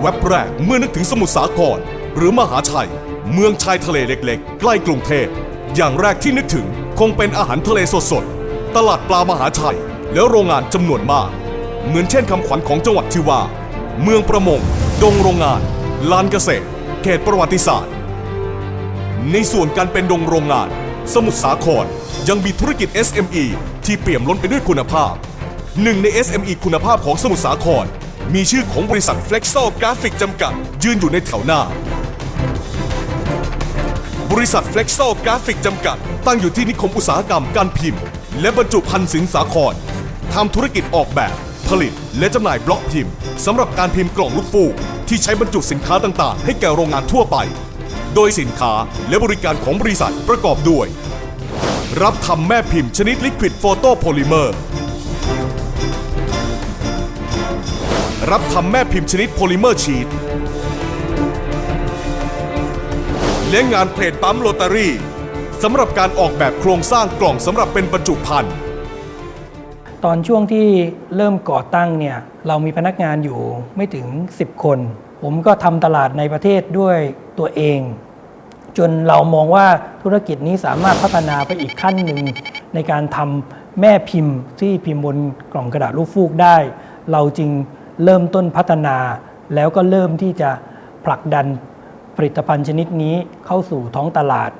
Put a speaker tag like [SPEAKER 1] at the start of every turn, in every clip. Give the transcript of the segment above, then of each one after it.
[SPEAKER 1] แว็บแรกเมื่อนึกถึงสมุทรสาคร หรือมหาชัย เมืองชายทะเลเล็กๆ ใกล้กรุงเทพ อย่างแรกที่นึกถึงคงเป็นอาหารทะเลสดๆ ตลาดปลามหาชัย และโรงงานจำนวนมาก เหมือนเช่นคำขวัญของจังหวัดที่ว่า เมืองประมง ดงโรงงาน ลานเกษตร เขตประวัติศาสตร์ ในส่วนการเป็นดงโรงงาน สมุทรสาครยังมีธุรกิจ SME ที่เปี่ยมล้นไปด้วยคุณภาพ หนึ่งใน SME คุณภาพของสมุทรสาคร มีชื่อของบริษัท Flexo Graphic จำกัด ยืนอยู่ในแถวหน้า บริษัท Flexo Graphic จำกัด ตั้งอยู่ที่นิคมอุตสาหกรรมการพิมพ์ และบรรจุภัณฑ์สินสาครทำธุรกิจออกแบบ ผลิต และจำหน่ายบล็อกพิมพ์สำหรับการพิมพ์กล่องลูกฟูกที่ใช้บรรจุสินค้าต่างๆ ให้แก่โรงงานทั่วไป โดยสินค้าและบริการของบริษัทประกอบด้วย รับทำแม่พิมพ์ชนิดลิควิดโฟโตโพลิเมอร์ รับทำแม่พิมพ์ชนิดโพลิเมอร์ชีตและงานเพลทปั๊มโรตารี่สำหรับการออกแบบโครงสร้างกล่องสำหรับเป็นบรรจุภัณฑ์
[SPEAKER 2] ตอนช่วงที่เริ่มก่อตั้งเนี่ยเรามีพนักงานอยู่ไม่ถึง 10 คน ผมก็ทำตลาดในประเทศด้วยตัวเอง จนเรามองว่าธุรกิจนี้สามารถพัฒนาไปอีกขั้นหนึ่ง ในการทำแม่พิมพ์ที่พิมพ์บนกล่องกระดาษลูกฟูกได้ เราจึงเริ่มต้นพัฒนา แล้วก็เริ่มที่จะผลักดันผลิตภัณฑ์ชนิดนี้เข้าสู่ท้องตลาด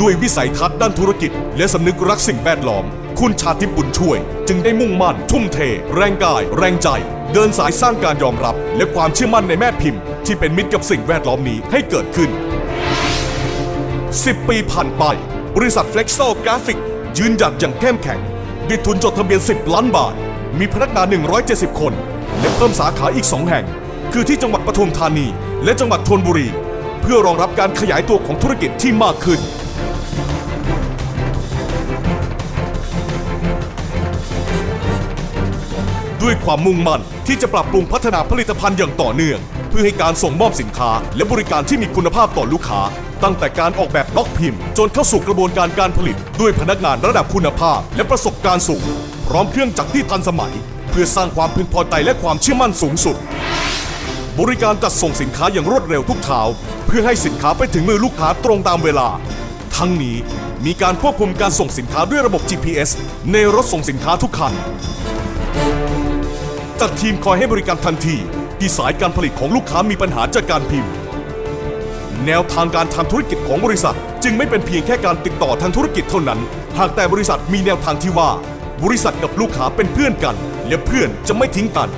[SPEAKER 1] ด้วยวิสัยทัศน์ด้านธุรกิจ และสำนึกรักสิ่งแวดล้อม คุณชาติบุญช่วย จึงได้มุ่งมั่น ทุ่มเท แรงกาย แรงใจ เดินสายสร้างการยอมรับ และความเชื่อมั่นในแม่พิมพ์ ที่เป็นมิตรกับสิ่งแวดล้อมนี้ให้เกิดขึ้น 10 ปีผ่านไป บริษัท Flexo Graphic ยืนหยัดอย่างเข้มแข็งด้วยทุนจดทะเบียน 10 ล้านบาท มีพนักงาน 170 คน และเพิ่มสาขาอีก 2 แห่ง คือที่จังหวัดปทุมธานี และจังหวัดธนบุรี เพื่อรองรับการขยายตัวของธุรกิจที่มากขึ้นด้วยความมุ่งมั่นที่จะปรับปรุงพัฒนาผลิตภัณฑ์อย่างต่อเนื่อง พื่อให้การส่งมอบสินค้า และบริการที่มีคุณภาพต่อลูกค้า ตั้งแต่การออกแบบบล็อกพิมพ์ จนเข้าสู่กระบวนการการผลิต ด้วยพนักงานระดับคุณภาพ และประสบการณ์สูง พร้อมเครื่องจักรที่ทันสมัย เพื่อสร้างความพึงพอใจและความเชื่อมั่นสูงสุด บริการจัดส่งสินค้าอย่างรวดเร็วทุกเช้าเพื่อให้สินค้าไปถึงมือลูกค้าตรงตามเวลา ทั้งนี้มีการควบคุมการส่งสินค้าด้วยระบบ GPS ในรถส่งสินค้าทุกคันจัดทีมคอยให้บริการทันที ที่สายการผลิตของลูกค้ามีปัญหาจากการพิมพ์ แนวทางการทำธุรกิจของบริษัท จึงไม่เป็นเพียงแค่การติดต่อทางธุรกิจเท่านั้น หากแต่บริษัทมีแนวทางที่ว่า บริษัทกับลูกค้าเป็นเพื่อนกัน และเพื่อนจะไม่ทิ้งกัน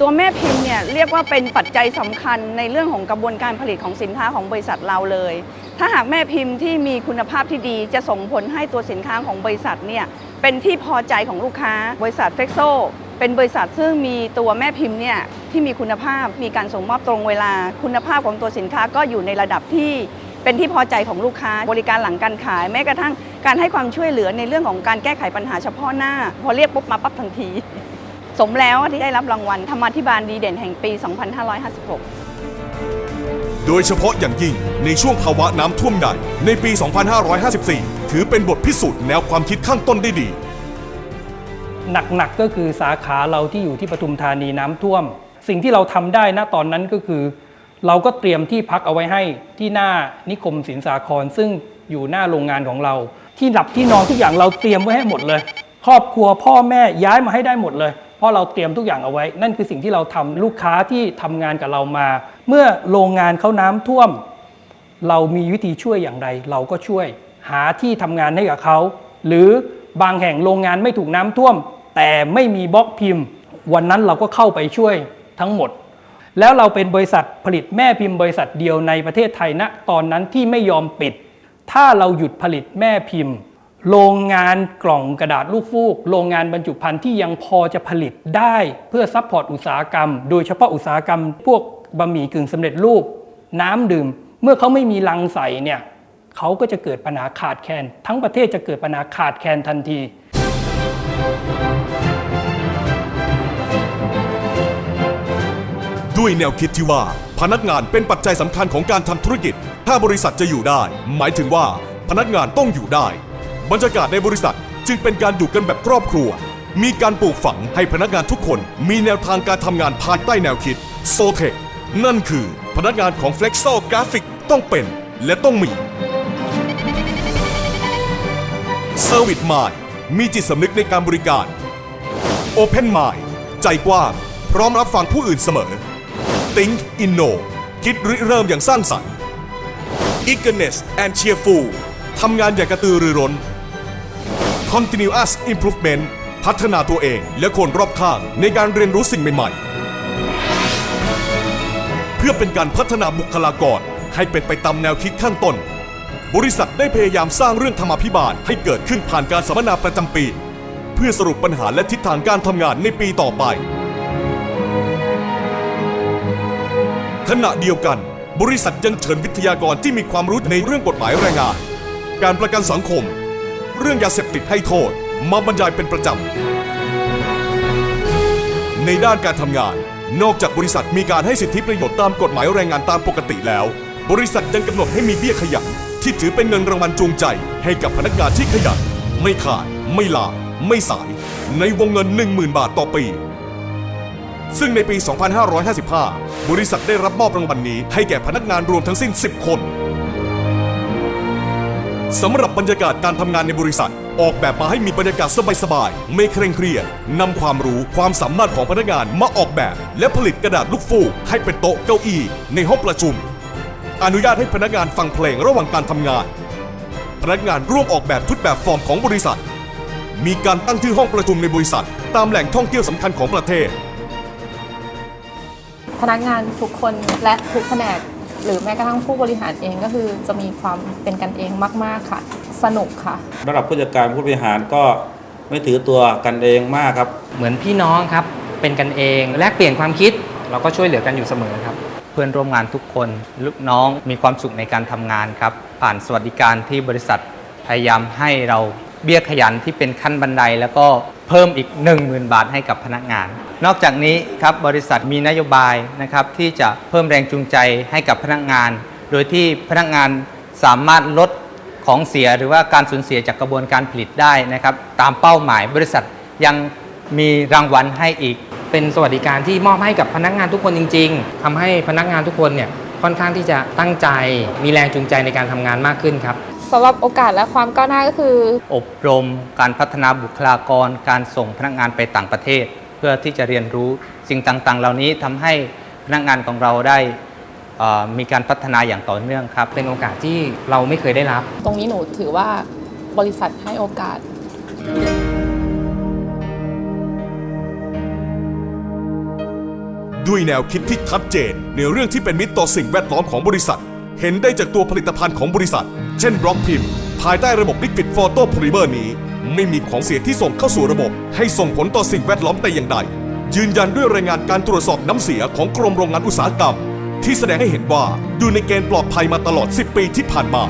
[SPEAKER 3] ตัวแม่พิมพ์เนี่ยเรียกว่าเป็นปัจจัยสำคัญในเรื่องของกระบวนการผลิตของสินค้าของบริษัทเราเลย ถ้าหากแม่พิมพ์ที่มีคุณภาพที่ดีจะส่งผลให้ตัวสินค้าของบริษัทเนี่ยเป็นที่พอใจของลูกค้าบริษัทเฟกโซ เป็นบริษัทซึ่งมีตัวแม่พิมพ์เนี่ยที่มีคุณภาพมีการส่งมอบตรงเวลา คุณภาพของตัวสินค้าก็อยู่ในระดับที่เป็นที่พอใจของลูกค้า บริการหลังการขาย แม้กระทั่งการให้ความช่วยเหลือในเรื่องของการแก้ไขปัญหาเฉพาะหน้า พอเรียกปุ๊บมาปั๊บทันที สมแล้วที่ได้รับรางวัลธรรมาธิบาลดีเด่นแห่งปี 2556
[SPEAKER 1] โดยเฉพาะอย่างยิ่งในช่วงภาวะน้ำท่วมใหญ่ในปี 2554 ถือเป็นบทพิสูจน์แนวความคิดข้างต้นได้ดี
[SPEAKER 2] หนักๆก็คือสาขาเราที่อยู่ที่ปทุมธานีน้ำท่วม สิ่งที่เราทำได้ณตอนนั้นก็คือ เราก็เตรียมที่พักเอาไว้ให้ที่หน้านิคมสินสาคร ซึ่งอยู่หน้าโรงงานของเรา ที่หลับที่นอนทุกอย่างเราเตรียมไว้ให้หมดเลย ครอบครัวพ่อแม่ย้ายมาให้ได้หมดเลย เพราะเราเตรียมทุกอย่างเอาไว้ นั่นคือสิ่งที่เราทำลูกค้าที่ทำงานกับเรามา เมื่อโรงงานเขาน้ำท่วม เรามีวิธีช่วยอย่างไร เราก็ช่วยหาที่ทำงานให้กับเขาหรือ บางแห่งโรงงานไม่ถูกน้ำท่วม แต่ไม่มีบล็อกพิมพ์ วันนั้นเราก็เข้าไปช่วยทั้งหมด แล้วเราเป็นบริษัทผลิตแม่พิมพ์บริษัทเดียวในประเทศไทยณตอนนั้นที่ไม่ยอมปิด ถ้าเราหยุดผลิตแม่พิมพ์ โรงงานกล่องกระดาษลูกฟูก โรงงานบรรจุภัณฑ์ที่ยังพอจะผลิตได้เพื่อซัพพอร์ตอุตสาหกรรม โดยเฉพาะอุตสาหกรรม พวกบะหมี่กึ่งสำเร็จรูปน้ำดื่ม เมื่อเขาไม่มีลังใส่เนี่ย เขาก็จะเกิดปัญหาขาดแคลนทั้งประเทศจะเกิดปัญหาขาดแคลนทันที
[SPEAKER 1] ด้วยแนวคิดที่ว่าพนักงานเป็นปัจจัยสำคัญของการทำธุรกิจ ถ้าบริษัทจะอยู่ได้ หมายถึงว่าพนักงานต้องอยู่ได้ บรรยากาศในบริษัทจึงเป็นการอยู่กันแบบครอบครัว มีการปลูกฝังให้พนักงานทุกคนมีแนวทางการทำงานภายใต้แนวคิดโซเทคนั่นคือพนักงานของ Flexo Graphic ต้องเป็นและต้องมี Service Mind มีจิตสำนึกในการบริการ Open Mind ใจกว้างพร้อมรับฟังผู้อื่นเสมอ Think Inno คิดริเริ่มอย่างสร้างสรรค์ Eagerness and Cheerful ทำงานอย่างกระตือรือร้น Continuous Improvement พัฒนาตัวเองและคนรอบข้างในการเรียนรู้สิ่งใหม่ๆ เพื่อเป็นการพัฒนาบุคลากรให้เป็นไปตามแนวคิดข้างต้น บริษัทได้พยายามสร้างเรื่องธรรมาภิบาลให้เกิดขึ้นผ่านการสัมมนาประจำปี เพื่อสรุปปัญหาและทิศทางการทำงานในปีต่อไป ขณะเดียวกัน บริษัทยังเชิญวิทยากรที่มีความรู้ในเรื่องกฎหมายแรงงาน การประกันสังคม เรื่องยาเสพติดให้โทษ มาบรรยายเป็นประจำ ในด้านการทำงาน นอกจากบริษัทมีการให้สิทธิประโยชน์ตามกฎหมายแรงงานตามปกติแล้ว บริษัทยังกำหนดให้มีเบี้ยขยัน ที่ถือเป็นเงินรางวัลจูงใจ ให้กับพนักงานที่ขยัน ไม่ขาด ไม่ลา ไม่สาย ในวงเงิน 10,000 บาทต่อปี ซึ่งในปี 2555 บริษัทได้รับมอบรางวัลนี้ให้แก่พนักงานรวมทั้งสิ้น 10 คนสำหรับบรรยากาศการทำงานในบริษัท ออกแบบมาให้มีบรรยากาศสบายๆไม่เคร่งเครียดนำความรู้ความสามารถของพนักงานมาออกแบบ และผลิตกระดาษลูกฟูกให้เป็นโต๊ะเก้าอี้ ในห้องประชุม อนุญาตให้พนักงานฟังเพลงระหว่างการทำงาน พนักงานร่วมออกแบบทุกแบบฟอร์มของบริษัท มีการตั้งชื่อห้องประชุมในบริษัท ตามแหล่งท่องเที่ยวสำคัญของประเทศ
[SPEAKER 4] พนักงานทุกคนและทุกแผนกหรือแม้กระทั่งผู้บริหารเองก็คือจะมีความเป็นกันเองมาก ๆ ค่ะ สนุกค่ะ
[SPEAKER 5] ระดับผู้จัดการผู้บริหารก็ไม่ถือตัวกันเองมากครับ
[SPEAKER 6] เหมือนพี่น้องครับ เป็นกันเอง แลกเปลี่ยนความคิด เราก็ช่วยเหลือกันอยู่เสมอครับ เพื่อนร่วมงานทุกคน ลูกน้องมีความสุขในการทำงานครับ ผ่านสวัสดิการที่บริษัทพยายามให้เราเบี้ยขยันที่เป็นขั้นบันไดแล้วก็เพิ่มอีก 10,000 บาทให้กับพนักงาน นอกจากนี้ครับบริษัทมีนโยบายนะครับที่จะเพิ่มแรงจูงใจให้กับพนักงาน โดยที่พนักงานสามารถลดของเสียหรือว่าการสูญเสียจากกระบวนการผลิตได้นะครับ ตามเป้าหมายบริษัทยังมีรางวัลให้อีก
[SPEAKER 2] เป็นสวัสดิการที่มอบให้กับพนักงานทุกคนจริง ๆทำให้พนักงานทุกคนเนี่ยค่อนข้างที่จะตั้งใจ มีแรงจูงใจในการทำงานมากขึ้นครับ
[SPEAKER 4] สำหรับโอกาสและความก้าวหน้าก็คือ
[SPEAKER 6] อบรม การพัฒนาบุคลากร การส่งพนักงานไปต่างประเทศ เพื่อที่จะเรียนรู้สิ่งต่างๆ เหล่านี้ทำให้พนักงานของเราได้เอ่อมีการพัฒนาอย่างต่อเนื่องครับ
[SPEAKER 2] เป็นโอกาสที่เราไม่เคยได้รับ
[SPEAKER 4] ตรงนี้หนูถือว่าบริษัทให้โอกาส
[SPEAKER 1] ด้วยแนวคิดที่ชัดเจน ในเรื่องที่เป็นมิตรต่อสิ่งแวดล้อมของบริษัท เห็นได้จากตัวผลิตภัณฑ์ของบริษัท เช่นบล็อกพิมพ์ ภายใต้ระบบ Liquid Photo Polymer นี้ ไม่มีของเสียที่ส่งเข้าสู่ระบบ ให้ส่งผลต่อสิ่งแวดล้อมแต่อย่างใดยืนยันด้วยรายงานการตรวจสอบน้ำเสียของกรมโรงงานอุตสาหกรรม ที่แสดงให้เห็นว่าอยู่ในเกณฑ์ปลอดภัยมาตลอด 10 ปีที่ผ่านมา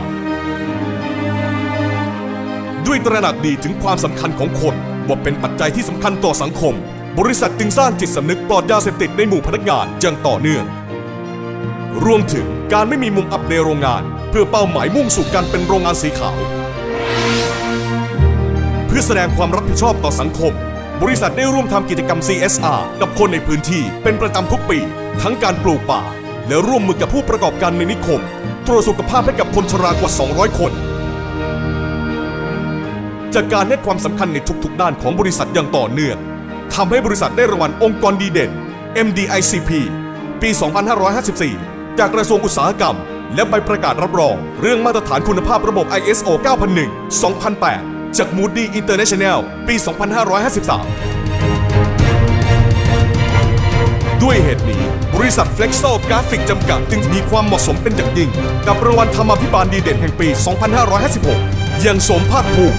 [SPEAKER 1] ด้วยตระหนักดีถึงความสำคัญของคนว่าเป็นปัจจัยที่สำคัญต่อสังคม บริษัทจึงสร้างจิตสำนึกปลอดยาเสพติดในหมู่พนักงานอย่างต่อเนื่อง รวมถึงการไม่มีมุมอับในโรงงาน เพื่อเป้าหมายมุ่งสู่การเป็นโรงงานสีขาว เพื่อแสดงความรับผิดชอบต่อสังคม บริษัทได้ร่วมทำกิจกรรม CSR กับคนในพื้นที่เป็นประจำทุกปี ทั้งการปลูกป่า และร่วมมือกับผู้ประกอบการในนิคมตรวจสุขภาพให้กับคนชรากว่า 200 คนจากการให้ความสำคัญในทุกๆด้านของบริษัทอย่างต่อเนื่อง ทำให้บริษัทได้รางวัลองค์กรดีเด่น MDICP ปี 2554 จากกระทรวงอุตสาหกรรม และใบประกาศรับรอง เรื่องมาตรฐานคุณภาพระบบ ISO 9001 2008 จาก Moody International ปี 2513ด้วยเหตุนี้ บริษัท Flexo Graphic จำกัดจึงมีความเหมาะสมเป็นอย่างยิ่ง กับรางวัลธรรมาภิบาลดีเด่นแห่งปี 2556 อย่างสมภาคภูมิ